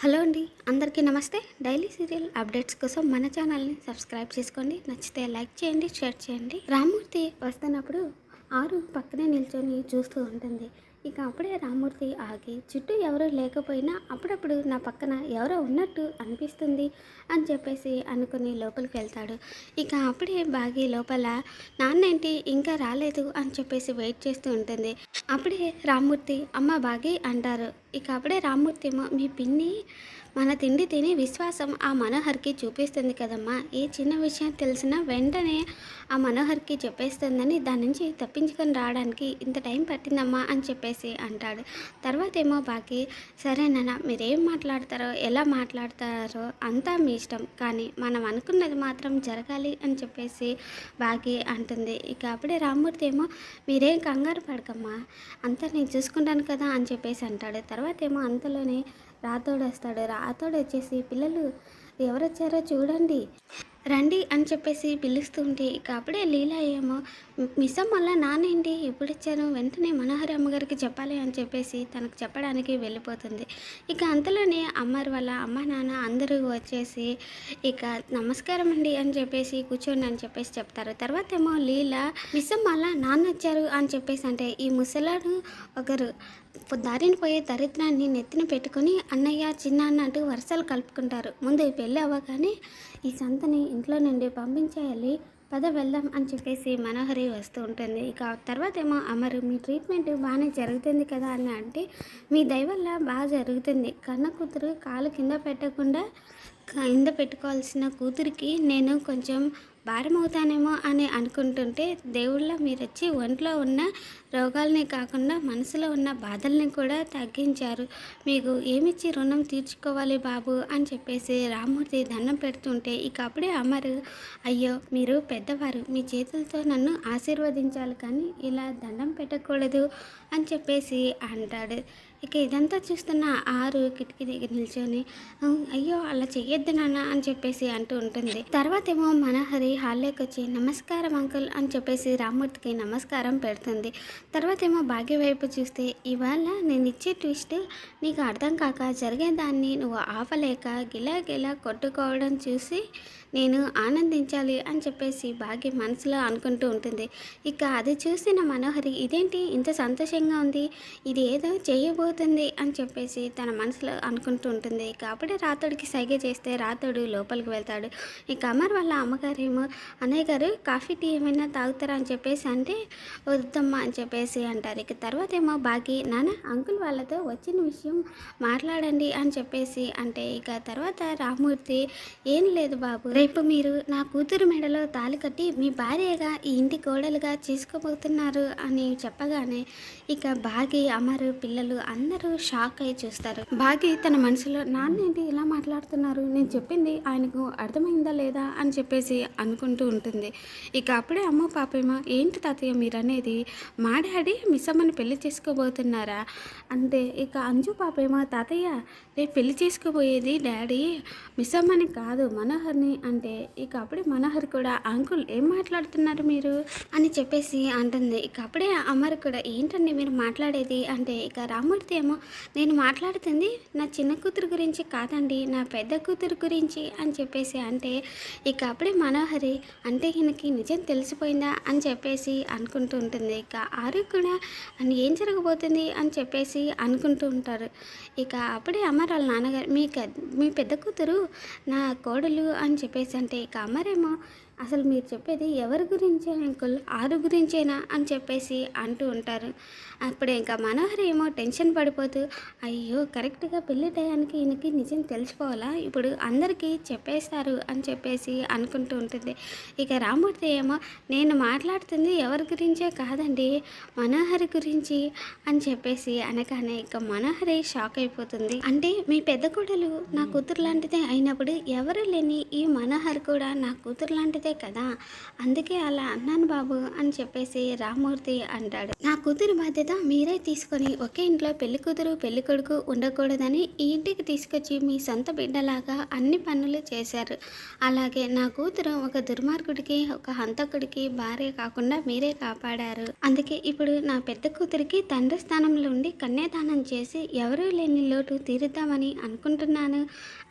Hello అండి అందరికీ నమస్తే. డైలీ సీరియల్ అప్డేట్స్ కోసం మన ఛానల్ని సబ్స్క్రైబ్ చేసుకోండి. నచ్చితే లైక్ చేయండి షేర్ చేయండి. రామ్మూర్తి వస్తున్నప్పుడు ఆరు పక్కనే నిల్చొని చూస్తూ ఉంటుంది. ఇక అప్పుడే రామ్మూర్తి ఆగి చుట్టూ ఎవరూ లేకపోయినా అప్పుడప్పుడు నా పక్కన ఎవరో ఉన్నట్టు అనిపిస్తుంది అని చెప్పేసి అనుకుని లోపలికి వెళ్తాడు. ఇక అప్పుడే బాగి లోపల నాన్నేంటి ఇంకా రాలేదు అని చెప్పేసి వెయిట్ చేస్తూ ఉంటుంది. అప్పుడే రామ్మూర్తి అమ్మ బాగి అంటారు. ఇక అప్పుడే రామ్మూర్తి ఏమో మీ పిన్ని మన తిండి తిని విశ్వాసం ఆ మనోహర్కి చూపిస్తుంది కదమ్మా. ఏ చిన్న విషయం తెలిసినా వెంటనే ఆ మనోహర్కి చెప్పేస్తుందని దాని నుంచి తప్పించుకొని రావడానికి ఇంత టైం పట్టిందమ్మా అని చెప్పేసి అంటాడు. తర్వాత ఏమో బాకి సరే నాన్న మీరేం మాట్లాడతారో ఎలా మాట్లాడతారో అంతా మీ ఇష్టం. కానీ మనం అనుకున్నది మాత్రం జరగాలి అని చెప్పేసి బాకీ అంటుంది. ఇక అప్పుడే రామ్మూర్తి ఏమో మీరేం కంగారు పడకమ్మా. అంతా నేను చూసుకుంటాను కదా అని చెప్పేసి అంటాడు. తర్వాత ఏమో అంతలోనే రాతోడు వస్తాడు రాతోడు వచ్చేసి పిల్లలు ఎవరు వచ్చారో చూడండి. రండి అని చెప్పేసి పిలుస్తుంటే ఇక అప్పుడే లీలా ఏమో మిస్ వల్ల నానేంటి ఇప్పుడు ఇచ్చాను వెంటనే మనోహరి అమ్మగారికి చెప్పాలి అని చెప్పేసి తనకు చెప్పడానికి వెళ్ళిపోతుంది. ఇక అంతలోనే అమ్మారు వాళ్ళ అమ్మ నాన్న అందరూ వచ్చేసి ఇక నమస్కారం అండి అని చెప్పేసి కూర్చోండి అని చెప్పేసి చెప్తారు. తర్వాత ఏమో లీలా మిస్ వల్ల నాన్న వచ్చారు అని చెప్పేసి అంటే ఈ ముసలాడు ఒకరు దారిని పోయే దరిద్రాన్ని నెత్తిన పెట్టుకొని అన్నయ్య చిన్న అన్నట్టు వరుసలు కలుపుకుంటారు. ముందు పెళ్ళి అవ్వగానే ఈ సంతని ఇంట్లో నుండి పంపించేయాలి. పద వెళ్దాం అని చెప్పేసి మనోహరి వస్తూ ఉంటుంది. ఇక తర్వాత ఏమో అమరు మీ ట్రీట్మెంట్ బాగానే జరుగుతుంది కదా అని అంటే మీ దయవల్ల బాగా జరుగుతుంది. కన్న కూతురు కాలు కింద పెట్టకుండా కింద పెట్టుకోవాల్సిన కూతురికి నేను కొంచెం భారం అవుతానేమో అని అనుకుంటుంటే దేవుళ్ళ మీరు వచ్చి ఒంట్లో ఉన్న రోగాల్ని కాకుండా మనసులో ఉన్న బాధల్ని కూడా తగ్గించారు. మీకు ఏమిచ్చి రుణం తీర్చుకోవాలి బాబు? అని చెప్పేసి రామ్మూర్తి దండం పెడుతుంటే ఇక అప్పుడే అమరు అయ్యో మీరు పెద్దవారు మీ చేతులతో నన్ను ఆశీర్వదించాలి కానీ ఇలా దండం పెట్టకూడదు అని చెప్పేసి అంటాడు. ఇక ఇదంతా చూస్తున్న ఆరు కిటికీ దగ్గర నిల్చొని అయ్యో అలా చెయ్యొద్దు నాన్న అని చెప్పేసి అంటూ ఉంటుంది. తర్వాత ఏమో మనహరి హాల్లోకి వచ్చి నమస్కారం అంకుల్ అని చెప్పేసి రామ్మూర్తికి నమస్కారం పెడుతుంది. తర్వాత ఏమో భాగ్య వైపు చూస్తే ఇవాళ నేను ఇచ్చే ట్విస్ట్ నీకు అర్థం కాక జరిగేదాన్ని నువ్వు ఆపలేక గిలా గిలా కొట్టుకోవడం చూసి నేను ఆనందించాలి అని చెప్పేసి భాగ్య మనసులో అనుకుంటూ ఉంటుంది. ఇక అది చూసిన మనోహరి ఇదేంటి? ఇంత సంతోషంగా ఉంది. ఇది ఏదో చేయబోతుంది అని చెప్పేసి తన మనసులో అనుకుంటూ ఉంటుంది. ఇక అప్పుడే రాతోడికి సైగ చేస్తే రాతోడు లోపలికి వెళ్తాడు. ఇక అమర్ వాళ్ళ అమ్మగారేమో అన్నయ్య గారు కాఫీ టీ ఏమైనా తాగుతారా? అని చెప్పేసి అంటే వద్దమ్మా అని చెప్పేసి అంటారు. ఇక తర్వాత ఏమో బాగి నాన్న అంకుల్ వాళ్ళతో వచ్చిన విషయం మాట్లాడండి అని చెప్పేసి అంటే ఇక తర్వాత రామూర్తి ఏం లేదు బాబు రేపు మీరు నా కూతురు మెడలో తాళి కట్టి మీ భార్యగా ఈ ఇంటి కోడలుగా చేసుకోబోతున్నారు అని చెప్పగానే ఇక బాగి అమరు పిల్లలు అందరూ షాక్ అయి చూస్తారు. బాగి తన మనసులో నాన్న ఏంటి ఇలా మాట్లాడుతున్నారు? నేను చెప్పింది ఆయనకు అర్థమైందా లేదా? అని చెప్పేసి అనుకుంటూ ఉంటుంది. ఇక అప్పుడే అమ్మ పాపేమో ఏంటి తాతయ్య మీరు అనేది మా డాడీ మిస్ అమ్మని పెళ్ళి చేసుకోబోతున్నారా? అంటే ఇక అంజు పాపేమో తాతయ్య రేపు పెళ్ళి చేసుకోబోయేది డాడీ మిస్ అమ్మని కాదు మనోహర్ని అంటే ఇక అప్పుడే మనోహర్ కూడా అంకుల్ ఏం మాట్లాడుతున్నారు మీరు? అని చెప్పేసి అంటుంది. ఇక అప్పుడే అమర్ కూడా ఏంటండి మీరు మాట్లాడేది? అంటే ఇక రామూర్తి ఏమో నేను మాట్లాడుతుంది నా చిన్న కూతురు గురించి కాదండి నా పెద్ద కూతురు గురించి అని చెప్పేసి అంటే ఇక అప్పుడే మనోహరి అంటే ఈయనకి నిజం తెలిసిపోయిందా? అని చెప్పేసి అనుకుంటూ ఉంటుంది. ఇక ఆరు కూడా అని ఏం జరగబోతుంది? అని చెప్పేసి అనుకుంటూ ఉంటారు. ఇక అప్పుడే అమర్ వాళ్ళ నాన్నగారు మీ మీ పెద్ద కూతురు నా కోడలు అని చెప్పి చెప్పేసి అంటే ఇక అమరేమో అసలు మీరు చెప్పేది ఎవరి గురించే అంకుల్? ఆరు గురించేనా? అని చెప్పేసి అంటూ ఉంటారు. అప్పుడు ఇంకా మనోహర్ ఏమో టెన్షన్ పడిపోతూ అయ్యో కరెక్ట్గా పెళ్ళి టయానికి ఈయనకి నిజం తెలిసిపోవాలా ఇప్పుడు అందరికీ చెప్పేస్తారు అని చెప్పేసి అనుకుంటూ ఉంటుంది. ఇక రామూర్తి ఏమో నేను మాట్లాడుతుంది ఎవరి గురించే కాదండి మనోహరి గురించి అని చెప్పేసి అనగానే ఇక మనోహరి షాక్ అయిపోతుంది. అంటే మీ పెద్ద కోడలు నా కూతురు లాంటిదే అయినప్పుడు ఎవరు లేని ఈ మనోహర్ కూడా నా కూతురు లాంటిదే కూతురితే కదా? అందుకే అలా అన్నాను బాబు అని చెప్పేసి రామూర్తి అంటాడు. నా కూతురి బాధ్యత మీరే తీసుకొని ఒకే ఇంట్లో పెళ్ళి కూతురు పెళ్ళి కొడుకు ఉండకూడదని ఈ ఇంటికి తీసుకొచ్చి మీ సొంత బిడ్డలాగా అన్ని పనులు చేశారు. అలాగే నా కూతురు ఒక దుర్మార్గుడికి ఒక హంతకుడికి భార్య కాకుండా మీరే కాపాడారు. అందుకే ఇప్పుడు నా పెద్ద కూతురికి తండ్రి స్థానంలో ఉండి కన్యాదానం చేసి ఎవరూ లేని లోటు తీరుద్దామని అనుకుంటున్నాను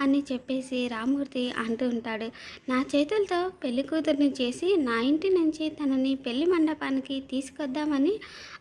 అని చెప్పేసి రామూర్తి అంటూ ఉంటాడు. నా చేతులతో పెళ్ళి కూతుర్ని చేసి నా ఇంటి నుంచి తనని పెళ్ళి మండపానికి తీసుకొద్దామని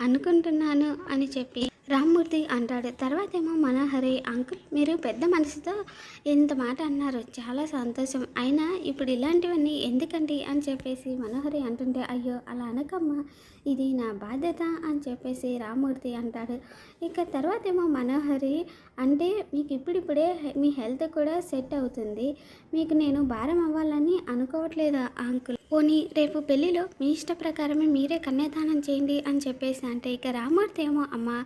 అనుకుంటున్నాను అని చెప్పి రామ్మూర్తి అంటాడు. తర్వాత ఏమో మనోహరి అంకుల్ మీరు పెద్ద మనసుతో ఇంత మాట అన్నారు చాలా సంతోషం. అయినా ఇప్పుడు ఇలాంటివన్నీ ఎందుకండి అని చెప్పేసి మనోహరి అంటుంటే అయ్యో అలా అనకమ్మా ఇది నా బాధ్యత అని చెప్పేసి రామ్మూర్తి అంటాడు. ఇక తర్వాత ఏమో మనోహరి అంటే మీకు ఇప్పుడిప్పుడే మీ హెల్త్ కూడా సెట్ అవుతుంది. మీకు నేను భారం అవ్వాలని అనుకోవట్లేదా అంకుల్? పోనీ రేపు పెళ్ళిలో మీ ఇష్ట ప్రకారమే మీరే కన్యాదానం చేయండి అని చెప్పేసి అంటే ఇక రామ్మూర్తి ఏమో అమ్మా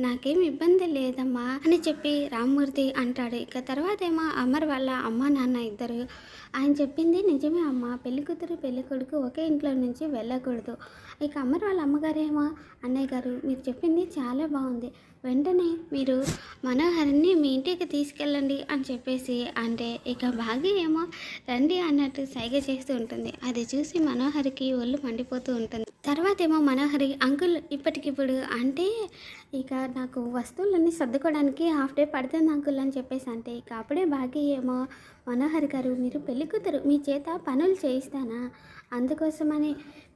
నాకేం ఇబ్బంది లేదమ్మా అని చెప్పి రామ్మూర్తి అంటాడు. ఇక తర్వాత ఏమో అమర్ వాళ్ళ అమ్మ నాన్న ఇద్దరు ఆయన చెప్పింది నిజమే అమ్మ. పెళ్ళికూతురు కూతురు కొడుకు ఒకే ఇంట్లో నుంచి వెళ్ళకూడదు. ఇక అమ్మరు వాళ్ళ అమ్మగారేమో? అన్నయ్య గారు మీరు చెప్పింది చాలా బాగుంది. వెంటనే మీరు మనోహరిని మీ ఇంటికి తీసుకెళ్ళండి అని చెప్పేసి అంటే ఇక భాగ్య ఏమో రండి అన్నట్టు సైగ చేస్తూ ఉంటుంది. అది చూసి మనోహరికి ఒళ్ళు మండిపోతూ ఉంటుంది. తర్వాత ఏమో మనోహరి అంకుల్ ఇప్పటికిప్పుడు అంటే ఇక నాకు వస్తువులన్నీ సర్దుకోవడానికి హాఫ్ డే పడుతుంది అంకుల్ అని చెప్పేసి అంటే ఇక అప్పుడే భాగ్య ఏమో మనోహరి గారు మీరు పెళ్ళి కూతురు మీ చేత పనులు చేయిస్తానా? అందుకోసమని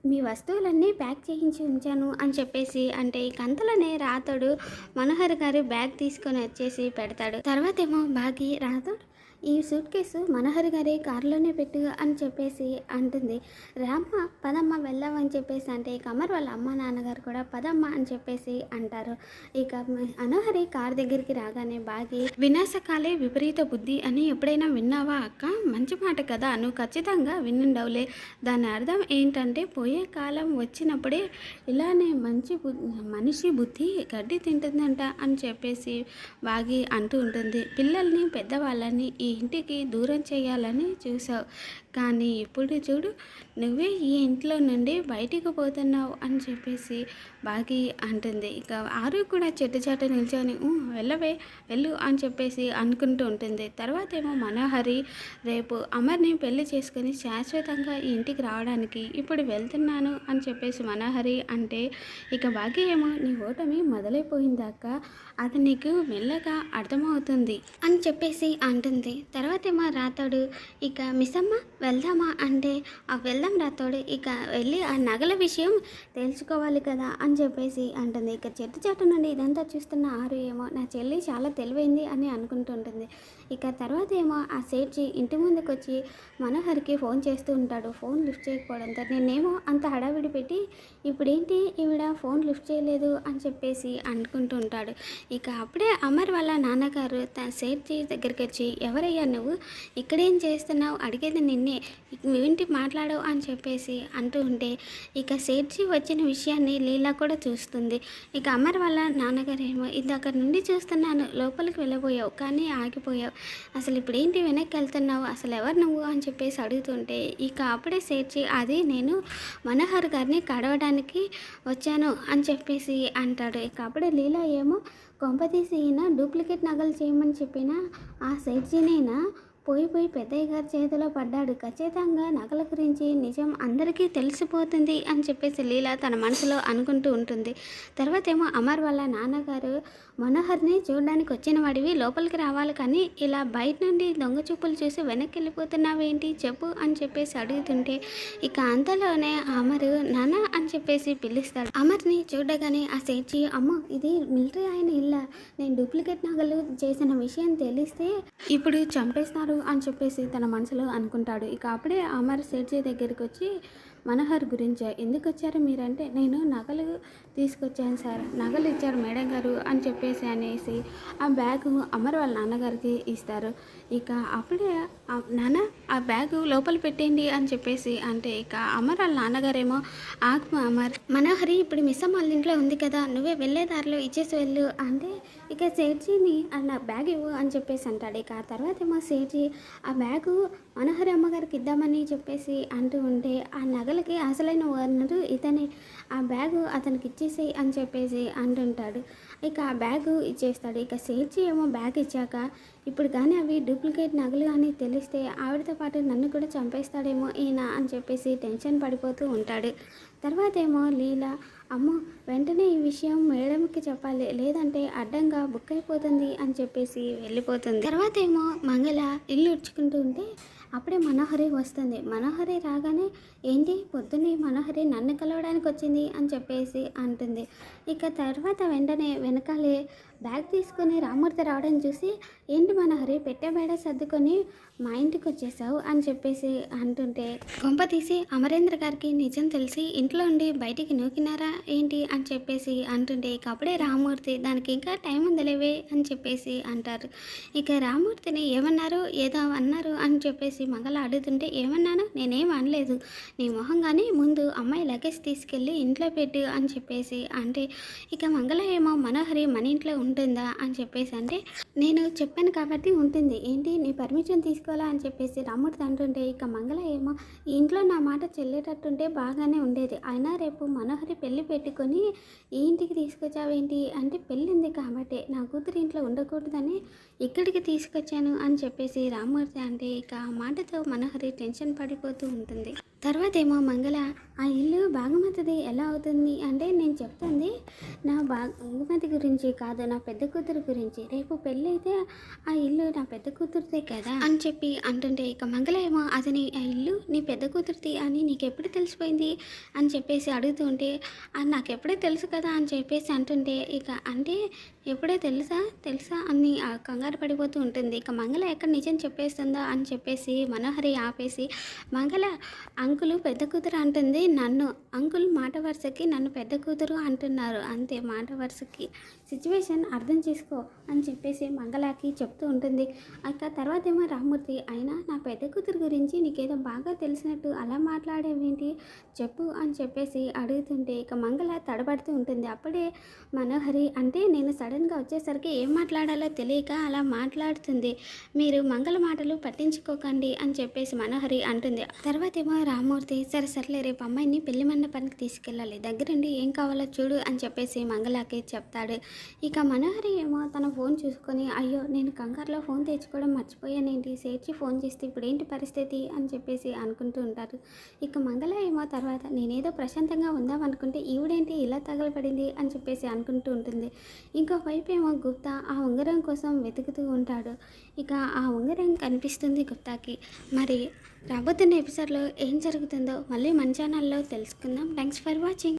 మీ వస్తువులన్నీ ప్యాక్ చేయించి ఉంచాను అని చెప్పేసి అంటే ఇక అంతలోనే రాతోడు మనోహర్ గారు బ్యాగ్ తీసుకొని వచ్చేసి పెడతాడు. తర్వాత ఏమో బాగి రాతోడు ఈ సూట్ కేసు మనోహర్ గారి కారులోనే పెట్టు అని చెప్పేసి అంటుంది. రామ్మ పదమ్మ వెళ్దాం అని చెప్పేసి అంటే ఇక అమర్ వాళ్ళ అమ్మ నాన్నగారు కూడా పదమ్మ అని చెప్పేసి అంటారు. ఇక మనోహరి కార్ దగ్గరికి రాగానే బాగి వినాశకాలే విపరీత బుద్ధి అని ఎప్పుడైనా విన్నావా అక్క? మంచి మాట కదా నువ్వు ఖచ్చితంగా వినుండవులే. దాని అర్థం ఏంటంటే పోయే కాలం వచ్చినప్పుడే ఇలానే మంచి మనిషి బుద్ధి గడ్డి తింటుందంట అని చెప్పేసి బాగి అంటూ ఉంటుంది. పిల్లల్ని పెద్దవాళ్ళని ఈ ఇంటికి దూరం చేయాలని చూసావు. కానీ ఇప్పుడు చూడు నువ్వే ఈ ఇంట్లో నుండి బయటికి పోతున్నావు అని చెప్పేసి బాగి అంటుంది. ఇక ఆరు కూడా చెట్టు చాట నిల్చొని వెళ్ళవే వెళ్ళు అని చెప్పేసి అనుకుంటూ ఉంటుంది. తర్వాత ఏమో మనోహరి రేపు అమర్ని పెళ్ళి చేసుకుని శాశ్వతంగా ఈ ఇంటికి రావడానికి ఇప్పుడు వెళ్తున్నాను అని చెప్పేసి మనోహరి అంటే ఇక బాగి ఏమో నీ ఓటమి మొదలైపోయిందాక అది నీకు మెల్లగా అర్థమవుతుంది అని చెప్పేసి అంటుంది. తర్వాత ఏమో రాతాడు ఇక మిస్సమ్మ వెళ్దామా అంటే ఆ వెళ్దాం రాతోడు ఇక వెళ్ళి ఆ నగల విషయం తెలుసుకోవాలి కదా అని చెప్పేసి అంటుంది. ఇక చెట్టు చెట్టు నుండి ఇదంతా చూస్తున్న ఆరు ఏమో నా చెల్లి చాలా తెలివైంది అని అనుకుంటుంటుంది. ఇక తర్వాత ఏమో ఆ సేట్జీ ఇంటి ముందుకు వచ్చి మనోహర్కి ఫోన్ చేస్తూ ఉంటాడు. ఫోన్ లిఫ్ట్ చేయకపోవడంతో నేనేమో అంత హడావిడి పెట్టి ఇప్పుడేంటి ఈవిడ ఫోన్ లిఫ్ట్ చేయలేదు అని చెప్పేసి అనుకుంటూ ఉంటాడు. ఇక అప్పుడే అమర్ వాళ్ళ నాన్నగారు తన సేట్జీ దగ్గరికి వచ్చి ఎవరయ్యా నువ్వు? ఇక్కడేం చేస్తున్నావు? అడిగేది నిన్నే. ఏంటి మాట్లాడవు? అని చెప్పేసి అంటూ ఉంటే ఇక సేట్జీ వచ్చిన విషయాన్ని లీలా కూడా చూస్తుంది. ఇక అమర్ వాళ్ళ నాన్నగారు ఏమో ఇందాక నుండి చూస్తున్నాను. లోపలికి వెళ్ళబోయావు. కానీ ఆగిపోయావు. అసలు ఇప్పుడు ఏంటి వెనక్కి వెళ్తున్నావు అసలు ఎవరు నువ్వు? అని చెప్పేసి అడుగుతుంటే ఇక అప్పుడే చేర్చి అది నేను మనోహర్ గారిని కడవడానికి వచ్చాను అని చెప్పేసి అంటాడు. ఇక అప్పుడే లీలా ఏమో కొంపతీసి ఈయన డూప్లికేట్ నగలు చేయమని చెప్పిన ఆ సేట్జీనేనా పోయి పోయి పెద్దయ్య గారి చేతిలో పడ్డాడు. ఖచ్చితంగా నగల గురించి నిజం అందరికీ తెలిసిపోతుంది అని చెప్పేసి లీల తన మనసులో అనుకుంటూ ఉంటుంది. తర్వాత ఏమో అమర్ వాళ్ళ నాన్నగారు మనోహర్ని చూడడానికి వచ్చిన వాడివి లోపలికి రావాలి కానీ ఇలా బయట నుండి దొంగ చూపులు చూసి వెనక్కి వెళ్ళిపోతున్నావేంటి చెప్పు అని చెప్పేసి అడుగుతుంటే ఇక అంతలోనే అమరు నాన్న అని చెప్పేసి పిలుస్తాడు. అమర్ని చూడగానే ఆ సేచి అమ్మ ఇది మిలిటరీ ఆయన ఇల్ల నేను డూప్లికేట్ నగలు చేసిన విషయం తెలిస్తే ఇప్పుడు చంపేస్తారు అని చెప్పేసి తన మనసులో అనుకుంటాడు. ఇక అప్పుడే అమర్ సేట్జీ దగ్గరికి వచ్చి మనోహర్ గురించి ఎందుకు వచ్చారు మీరంటే నేను నగలు తీసుకొచ్చాను సార్. నగలు ఇచ్చారు మేడం గారు అని చెప్పేసి అనేసి ఆ బ్యాగ్ అమర్ వాళ్ళ నాన్నగారికి ఇస్తారు. ఇక అప్పుడే నాన్న ఆ బ్యాగ్ లోపల పెట్టేయండి అని చెప్పేసి అంటే ఇక అమర్ వాళ్ళ నాన్నగారేమో ఆత్మ అమర్ మనోహరి ఇప్పుడు మిస్ వాళ్ళ ఇంట్లో ఉంది కదా నువ్వే వెళ్ళే దారిలో ఇచ్చేసి వెళ్ళు అంటే ఇక సేట్జీని నా బ్యాగ్ ఇవ్వు అని చెప్పేసి అంటాడు. ఇక ఆ తర్వాత ఏమో సేట్జీ ఆ బ్యాగు మనోహరి అమ్మగారికి ఇద్దామని చెప్పేసి అంటూ ఉంటే ఆ నగలకి అసలైన ఓనరు ఇతనే ఆ బ్యాగు అతనికి ఇచ్చేసేయి అని చెప్పేసి అంటుంటాడు. ఇక ఆ బ్యాగు ఇచ్చేస్తాడు. ఇక సేట్జీ ఏమో బ్యాగ్ ఇచ్చాక ఇప్పుడు కానీ అవి డూప్లికేట్ నగలు అని తెలిస్తే ఆవిడతో పాటు నన్ను కూడా చంపేస్తాడేమో ఈయన అని చెప్పేసి టెన్షన్ పడిపోతూ ఉంటాడు. తర్వాత ఏమో లీల అమ్మో వెంటనే ఈ విషయం మేడంకి చెప్పాలి. లేదంటే అడ్డంగా బుక్ అయిపోతుంది అని చెప్పేసి వెళ్ళిపోతుంది. తర్వాత ఏమో మంగళ ఇల్లు ఉడ్చుకుంటూ ఉంటే అప్పుడే మనోహరి వస్తుంది. మనోహరి రాగానే ఏంటి? పొద్దున్నే మనోహరి నన్ను కలవడానికి వచ్చింది అని చెప్పేసి అంటుంది. ఇక తర్వాత వెంటనే వెనకాలే బ్యాగ్ తీసుకొని రామూర్తి రావడం చూసి ఏంటి మనోహరి పెట్టబేడ సర్దుకొని మా ఇంటికి వచ్చేసావు? అని చెప్పేసి అంటుంటే కొంప తీసి అమరేంద్ర గారికి నిజం తెలిసి ఇంట్లో ఉండి బయటికి నూకినారా ఏంటి? అని చెప్పేసి అంటుంటే ఇక అప్పుడే రామూర్తి దానికి ఇంకా టైం ఉందలేవే? అని చెప్పేసి అంటారు. ఇక రామూర్తిని ఏమన్నారు? ఏదో అన్నారు? అని చెప్పేసి మంగళ అడుగుతుంటే ఏమన్నాను? నేనేం అనలేదు. నీ మొహంగానే ముందు అమ్మాయి లగేజ్ తీసుకెళ్ళి ఇంట్లో పెట్టు అని చెప్పేసి అంటే ఇక మంగళ ఏమో మనోహరి మన ఇంట్లో ఉంటుందా అని చెప్పేసి అంటే నేను చెప్పాను కాబట్టి ఉంటుంది. ఏంటి నీ పర్మిషన్ తీసుకోవాలా అని చెప్పేసి రమ్ముడు అంటుంటే ఇక మంగళ ఏమో ఇంట్లో నా మాట చెల్లేటట్టుంటే బాగానే ఉండేది. అయినా రేపు మనోహరి పెళ్ళి పెట్టుకొని ఈ ఇంటికి తీసుకొచ్చావేంటి? అంటే పెళ్ళింది కాబట్టి. నా కూతురు ఇంట్లో ఉండకూడదని ఇక్కడికి తీసుకొచ్చాను అని చెప్పేసి రామ్మూర్తి అంటే ఇక ఆ మాటతో మనోహరి టెన్షన్ పడిపోతూ ఉంటుంది. తర్వాత ఏమో మంగళ ఆ ఇల్లు బాగుమతిది ఎలా అవుతుంది? అంటే నేను చెప్తుంది నా బాగుమతి గురించి కాదు నా పెద్ద కూతురు గురించి. రేపు పెళ్ళి అయితే ఆ ఇల్లు నా పెద్ద కూతురుదే కదా? అని చెప్పి అంటుంటే ఇక మంగళ ఏమో అతని ఆ ఇల్లు నీ పెద్ద కూతురుది అని నీకు ఎప్పుడు తెలిసిపోయింది? అని చెప్పేసి అడుగుతుంటే అది నాకు ఎప్పుడే తెలుసు కదా? అని చెప్పేసి అంటుంటే ఇక అంటే ఎప్పుడే తెలుసా? తెలుసా? అని ఆ కంగారు పడిపోతూ ఉంటుంది. ఇక మంగళ ఎక్కడ నిజం చెప్పేస్తుందా అని చెప్పేసి మనోహరి ఆపేసి మంగళ అంకులు పెద్ద కూతురు అంటుంది నన్ను. అంకుల్ మాట వరుసకి నన్ను పెద్ద కూతురు అంటున్నారు. అంతే మాట వరుసకి సిచ్యువేషన్ అర్థం చేసుకో అని చెప్పేసి మంగళకి చెప్తూ ఉంటుంది. అక్క తర్వాత ఏమో రామూర్తి అయినా నా పెద్ద కూతురు గురించి నీకేదో బాగా తెలిసినట్టు అలా మాట్లాడేవేంటి? చెప్పు అని చెప్పేసి అడుగుతుంటే ఇక మంగళ తడబడుతూ ఉంటుంది. అప్పుడే మనోహరి అంటే నేను సడన్గా వచ్చేసరికి ఏం మాట్లాడాలో తెలియక అలా మాట్లాడుతుంది. మీరు మంగళ మాటలు పట్టించుకోకండి అని చెప్పేసి మనోహరి అంటుంది. తర్వాత ఏమో రామూర్తి సరే సర్లే రేపు అమ్మాయిని పెళ్ళి మండపానికి తీసుకెళ్ళాలి. దగ్గరుండి ఏం కావాలో చూడు అని చెప్పేసి మంగళకి చెప్తాడు. ఇక మనోహరి ఏమో తన ఫోన్ చూసుకొని అయ్యో నేను కంగారులో ఫోన్ తెచ్చుకోవడం మర్చిపోయానేంటి సేర్చి ఫోన్ చేస్తే ఇప్పుడు ఏంటి పరిస్థితి? అని చెప్పేసి అనుకుంటూ ఉంటారు. ఇక మంగళ ఏమో తర్వాత నేనేదో ప్రశాంతంగా ఉందాం అనుకుంటే ఈవిడేంటి ఇలా తగలబడింది? అని చెప్పేసి అనుకుంటూ ఉంటుంది. ఇంకో వైపు ఏమో గుప్తా ఆ ఉంగరం కోసం వెతుకుతూ ఉంటాడు. ఇక ఆ ఉంగరం కనిపిస్తుంది గుప్తాకి. మరి రాబోతున్న ఎపిసోడ్లో ఏం జరుగుతుందో మళ్ళీ మన ఛానల్లో తెలుసుకుందాం. Thanks for watching